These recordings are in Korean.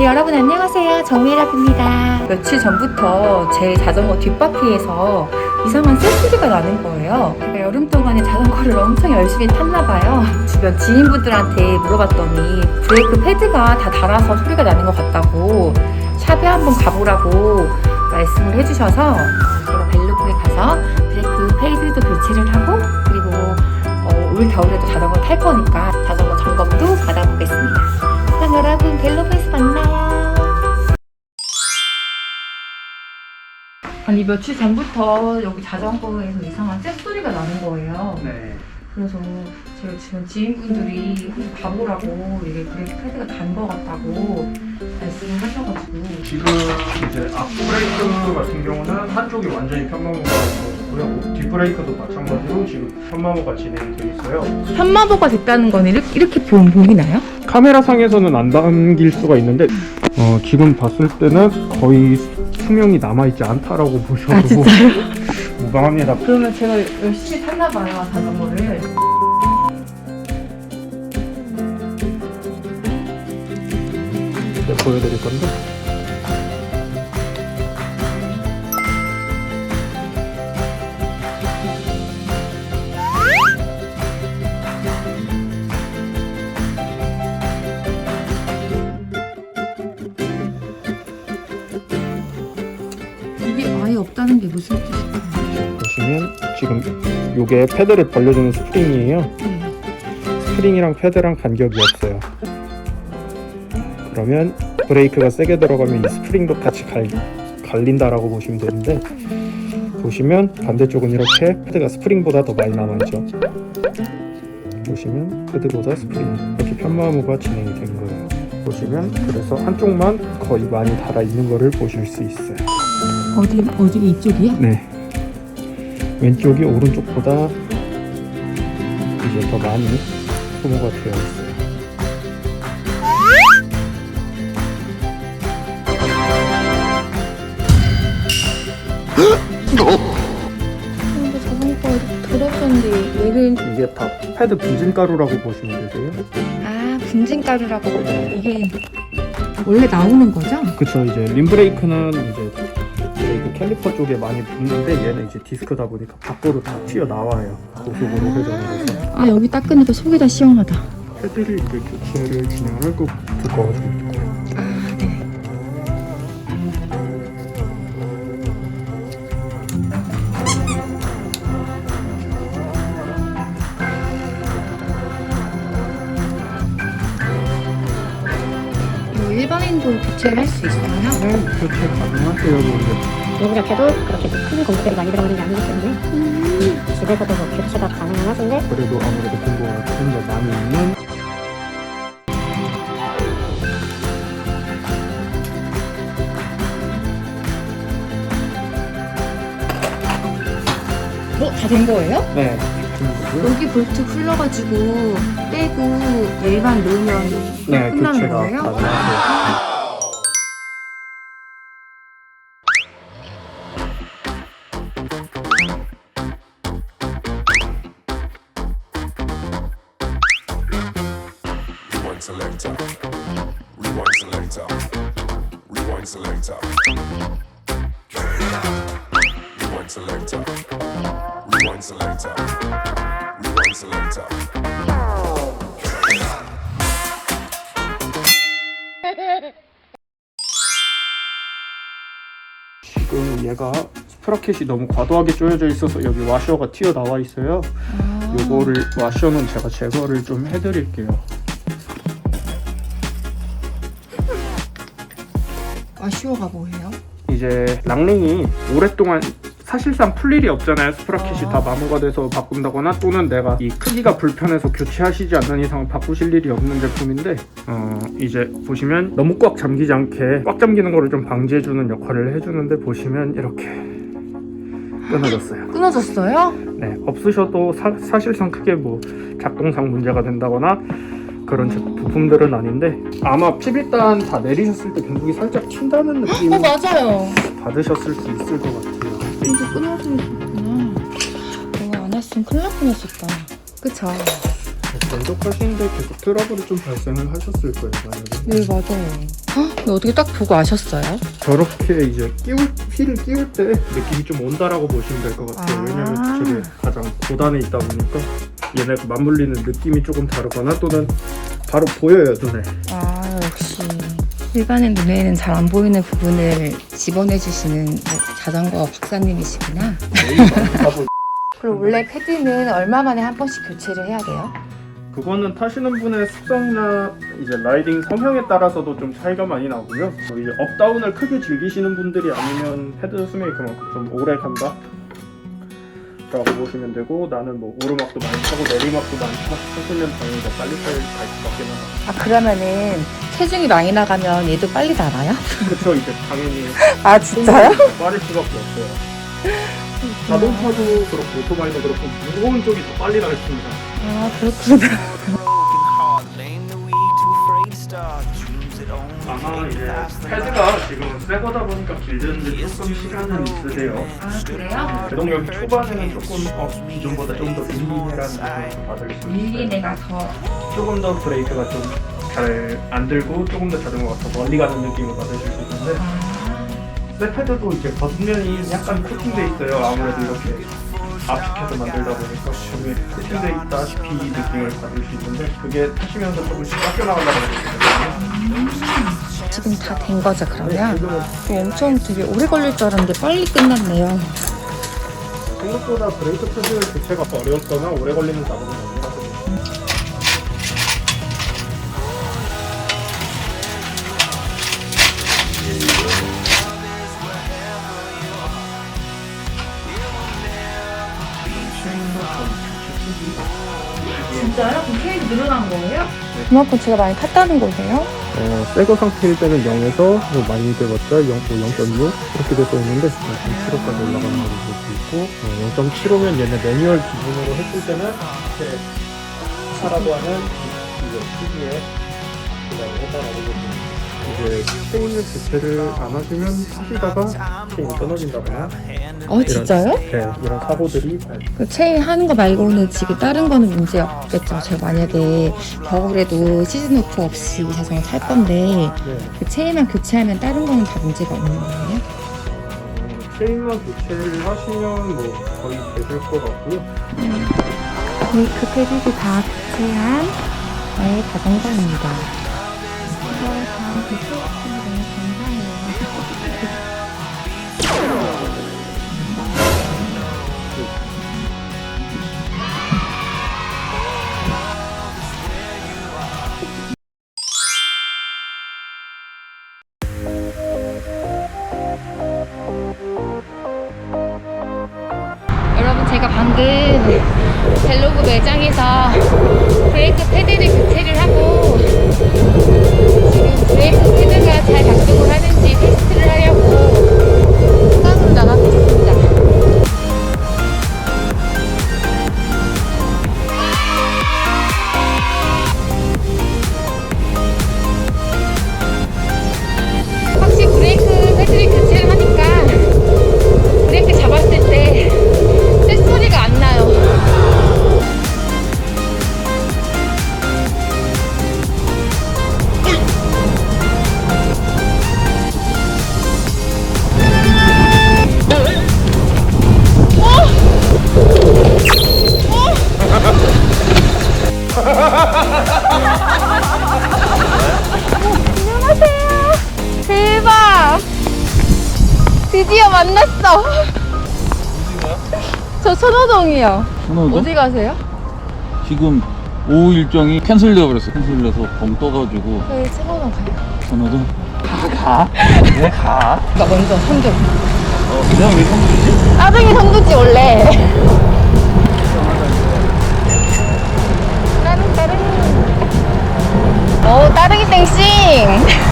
네, 여러분 안녕하세요. 정미라입니다. 며칠 전부터 제 자전거 뒷바퀴에서 이상한 쇳소리가 나는 거예요. 제가 여름 동안에 자전거를 엄청 열심히 탔나 봐요. 주변 지인분들한테 물어봤더니 브레이크 패드가 다 닳아서 소리가 나는 것 같다고 샵에 한번 가보라고 말씀을 해주셔서 제가 벨로프에 가서 브레이크 패드도 교체를 하고 그리고 어, 올 겨울에도 자전거 탈 거니까 자전거 점검도 받아보겠습니다. 그럼 여러분 벨로프에서 만나요. 아니 며칠 전부터 여기 자전거에서 이상한 쇳소리가 나는 거예요. 네. 그래서 제가 지금 지인분들이 한번 가보라고 이게 브레이크 패드가 단 거 같다고 말씀을 하셔가지고 지금 이제 앞 브레이크 같은 경우는 한쪽이 완전히 편마모가 되었고요. 뒷 브레이크도 마찬가지로 지금 편마모가 진행이 되어 있어요. 현마모가 됐다는 건 이렇게, 이렇게 보, 보이나요? 카메라 상에서는 안 담길 수가 있는데 어, 지금 봤을 때는 거의 수명이 남아있지 않다라고 보셔도 아 진짜요? 무방합니다. 그러면 제가 열심히 탔나 봐요 자전거를 네, 보여드릴 건데 요게 패드를 벌려주는 스프링이에요. 네. 스프링이랑 패드랑 간격이 없어요. 그러면 브레이크가 세게 들어가면 이 스프링도 같이 갈, 갈린다라고 보시면 되는데 보시면 반대쪽은 이렇게 패드가 스프링보다 더 많이 남아있죠. 보시면 패드보다 스프링 이렇게 편마모가 진행이 된 거예요. 보시면 그래서 한쪽만 거의 많이 달아 있는 거를 보실 수 있어요. 어디 어디 이쪽이요? 네. 왼쪽이 오른쪽보다 이제 더 많이 소모가 되어 있어요. 근데 자전거 이렇게 들어졌는데 얘를 이게 다 패드 분진가루라고 보시면 되세요. 아 분진가루라고 이게 원래 나오는 거죠? 그쵸 이제 림브레이크는 이제 캘리퍼 쪽에 많이 붙는데 얘는 이제 디스크다 보니까 밖으로 다 튀어 나와요. 고속으로 회전을 해서 아 여기 닦으니까 속이 다 시원하다. 패드를 이제 교체를 있고요. 아 네. 뭐 일반인도 교체를 할 수 있어요? 네, 교체 가능하세요. 이제 요구자체도 그렇게 큰 공급들이 많이 들어가는 게 아니기 때문에 집에서도 뭐 교체가 가능은 하신데 그래도 아무래도 공부가 좀더 많이 있는 어? 다 된 거예요? 네. 여기 볼트 풀러가지고 빼고 얘만 넣으면 네, 끝나는 교체가 거예요? 가능하세 selector. Rewind selector. Rewind selector. Rewind selector. Rewind selector. Rewind selector. 지금 얘가 스프라켓이 너무 과도하게 조여져 있어서 여기 와셔가 튀어 나와 있어요. 아. 요거를 와셔는 제가 제거를 좀 해드릴게요. 아쉬워가 뭐예요? 이제 랑링이 오랫동안 사실상 풀 일이 없잖아요. 스프라켓이 아. 다 마모가 돼서 바꾼다거나 또는 내가 이 크기가 불편해서 교체하시지 않는 이상 바꾸실 일이 없는 제품인데 어 이제 보시면 너무 꽉 잠기지 않게 꽉 잠기는 거를 좀 방지해주는 역할을 해주는데 보시면 이렇게 끊어졌어요. 끊어졌어요? 네, 없으셔도 사, 실상 크게 뭐 작동상 문제가 된다거나 그런 제- 부품들은 아닌데 아마 피비단 다 내리셨을 때 경국이 살짝 튄다는 느낌 어 맞아요. 받으셨을 수 있을 것 같아요. 이거 끊어져 있었구나. 이거 안 했으면 큰일 날 뻔했었다. 그쵸? 만족하시는데 계속 트러블이 좀 발생을 하셨을 거예요 만약에 네, 맞아요. 헉, 어떻게 딱 보고 아셨어요? 저렇게 이제 끼울 휠을 끼울 때 느낌이 좀 온다라고 보시면 될 것 같아요. 아. 왜냐면 저게 가장 고단에 있다 보니까 얘네 맞물리는 느낌이 조금 다르거나 또는 바로 보여요 눈에. 아, 역시. 일반인 눈에는 잘 안 보이는 부분을 집어내주시는 뭐 자전거 박사님이시구나. 그럼 원래 패드는 얼마 만에 한 번씩 교체를 해야 돼요? 그거는 타시는 분의 숙성이나 이제 라이딩 성향에 따라서도 좀 차이가 많이 나고요. 뭐 이제 업다운을 크게 즐기시는 분들이 아니면 헤드 수명이 그만큼 좀 오래 간다. 라고 보시면 되고 나는 뭐 오르막도 많이 타고 내리막도 많이 하시면 당연히 더 빨리 탈 수밖에 나. 아, 그러면은 체중이 많이 나가면 얘도 빨리 날아요? 그쵸 이제 당연히 아, 빠를 수밖에 없어요. 자동차도 그렇고 오토바이도 그렇고 무거운 쪽이 더 빨리 나겠습니다. 아, 그렇구나. 이제 패드가 지금 새 거다 보니까 길드는데 조금 시간은 있으세요. 아, 그래요? 제동력 초반에는 조금 어, 기존보다 좀 더 밀리네라는 느낌을 받을 수 있어요. 내가 더. 조금 더 브레이크가 좀 잘 안 들고 조금 더 자전거가 더 멀리 가는 느낌을 받으실 수 있는데 아, 새 패드도 이제 겉면이 약간 코팅돼 있어요. 아무래도 이렇게 압축해서 만들다 보니까 저게 코팅돼 있다시피 느낌을 받을 수 있는데 그게 타시면서 조금씩 깎여 나간다고 느끼거든요. 지금 다 된 거죠, 그러면? 어, 엄청 되게 오래 걸릴 줄 알았는데 빨리 끝났네요. 생각보다 브레이크 패드 교체가 어렵거나 오래 걸리는 작업은 아니라서 진짜요? 그럼 케이크 늘어난 거예요? 그만큼 제가 많이 탔다는 거예요? 어, 새거 상태일 때는 0에서 뭐 많이 돼봤자 0, 뭐 0.6 이렇게 돼서 오는데 0.75까지 올라가는 걸볼수 있고 어, 0.75면 얘네 매뉴얼 기준으로 했을 때는 이렇게 사라고 하는 이제 시기에 그다음에 해당하고 있습니다. 이제 체인을 교체를 안 하시면 타시다가 체인이 끊어진다거나 어, 진짜요? 네, 이런 사고들이 발- 그 체인 하는 거 말고는 지금 다른 거는 문제 없겠죠. 제가 만약에 겨울에도 시즌 오프 없이 자전거 탈 건데 네, 그 체인만 교체하면 다른 거는 다 문제가 없는 거예요? 어, 체인만 교체를 하시면 뭐 거의 되실 것 같고요. 네, 그 패드도 다 교체한 저의 자전거입니다. 이거 드디어 만났어. 저 선호동이요. 선호도? 어디 가세요? 지금 오후 일정이 캔슬되어 버렸어. 캔슬돼서 벙 떠가지고 저희 선호동 가요. 선호도 가? 왜 가? 나 먼저 선두. 어, 그냥 왜 선두지? 따릉이 선두지 원래. 따릉 따릉. 오 따릉이 땡싱.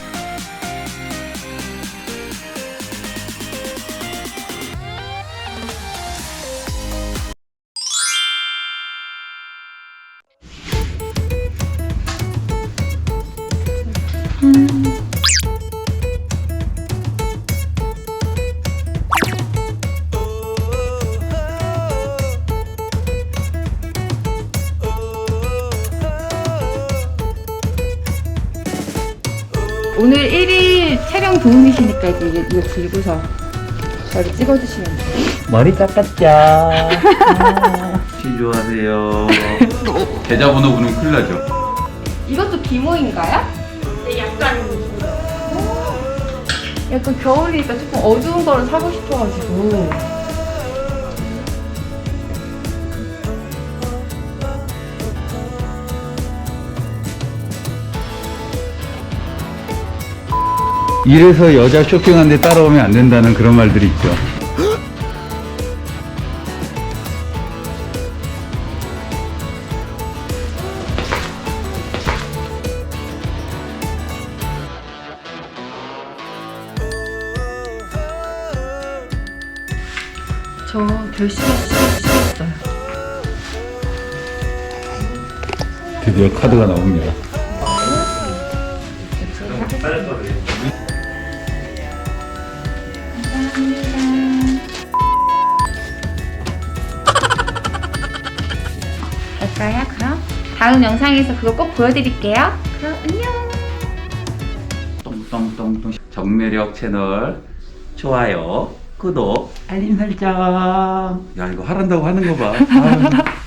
오늘 1일 촬영 도움이시니까 이제 이거- 이거 들고서 저를 찍어주시면 돼요. 머리 깎았죠. 시조하세요. 계좌번호 부르면 큰일 나죠. 이것도 비모인가요? 약간 겨울이니까 조금 어두운 거를 사고 싶어가지고. 이래서 여자 쇼핑하는데 따라오면 안 된다는 그런 말들이 있죠. 저 결심을 시켰어요. 드디어 카드가 나옵니다. 갈까요? 그럼 다음 영상에서 그거 꼭 보여드릴게요. 그럼 안녕. 똥똥똥똥 정매력 채널 좋아요 구독 알림 설정 야 이거 하란다고 하는 거 봐. 아유.